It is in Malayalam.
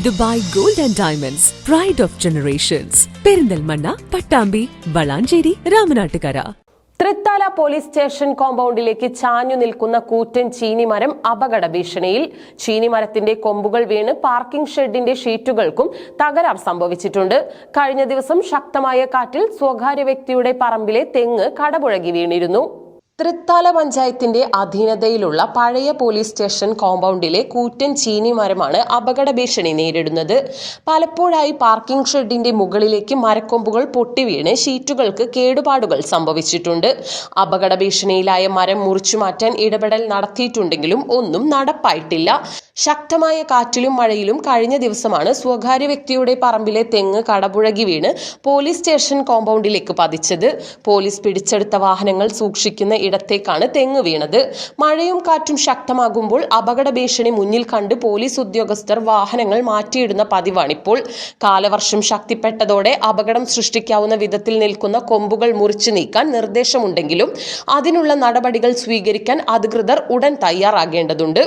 Dubai gold and diamonds pride of generations Perinthalmanna Pattambi Valanchery Ramanattukara. Thrithala police station കോമ്പൗണ്ടിലേക്ക് ചാഞ്ഞു നിൽക്കുന്ന കൂറ്റൻ ചീനിമരം അപകട ഭീഷണിയിൽ. ചീനിമരത്തിന്റെ കൊമ്പുകൾ വീണ് പാർക്കിംഗ് ഷെഡിന്റെ ഷീറ്റുകൾക്കും തകരാർ സംഭവിച്ചിട്ടുണ്ട്. കഴിഞ്ഞ ദിവസം ശക്തമായ കാറ്റിൽ സ്വകാര്യ വ്യക്തിയുടെ പറമ്പിലെ തെങ്ങ് കടപുഴകി വീണിരുന്നു. തൃത്താല പഞ്ചായത്തിന്റെ അധീനതയിലുള്ള പഴയ പോലീസ് സ്റ്റേഷൻ കോമ്പൗണ്ടിലെ കൂറ്റൻ ചീനി മരമാണ് അപകട ഭീഷണി നേരിടുന്നത്. പലപ്പോഴായി പാർക്കിംഗ് ഷെഡിന്റെ മുകളിലേക്ക് മരക്കൊമ്പുകൾ പൊട്ടിവീണ് ഷീറ്റുകൾക്ക് കേടുപാടുകൾ സംഭവിച്ചിട്ടുണ്ട്. അപകട ഭീഷണിയിലായ മരം മുറിച്ചു മാറ്റാൻ ഇടപെടൽ നടത്തിയിട്ടുണ്ടെങ്കിലും ഒന്നും നടപ്പായിട്ടില്ല. ശക്തമായ കാറ്റിലും മഴയിലും കഴിഞ്ഞ ദിവസമാണ് സ്വകാര്യ വ്യക്തിയുടെ പറമ്പിലെ തെങ്ങ് കടപുഴകി വീണ് പോലീസ് സ്റ്റേഷൻ കോമ്പൗണ്ടിലേക്ക് പതിച്ചത്. പോലീസ് പിടിച്ചെടുത്ത വാഹനങ്ങൾ സൂക്ഷിക്കുന്ന ഇടത്തേക്കാണ് തെങ്ങ് വീണത്. മഴയും കാറ്റും ശക്തമാകുമ്പോൾ അപകട ഭീഷണി മുന്നിൽ കണ്ട് പോലീസ് ഉദ്യോഗസ്ഥർ വാഹനങ്ങൾ മാറ്റിയിടുന്ന പതിവാണിപ്പോൾ. കാലവർഷം ശക്തിപ്പെട്ടതോടെ അപകടം സൃഷ്ടിക്കാവുന്ന വിധത്തിൽ നിൽക്കുന്ന കൊമ്പുകൾ മുറിച്ചു നീക്കാൻ നിർദ്ദേശമുണ്ടെങ്കിലും അതിനുള്ള നടപടികൾ സ്വീകരിക്കാൻ അധികൃതർ ഉടൻ തയ്യാറാകേണ്ടതുണ്ട്.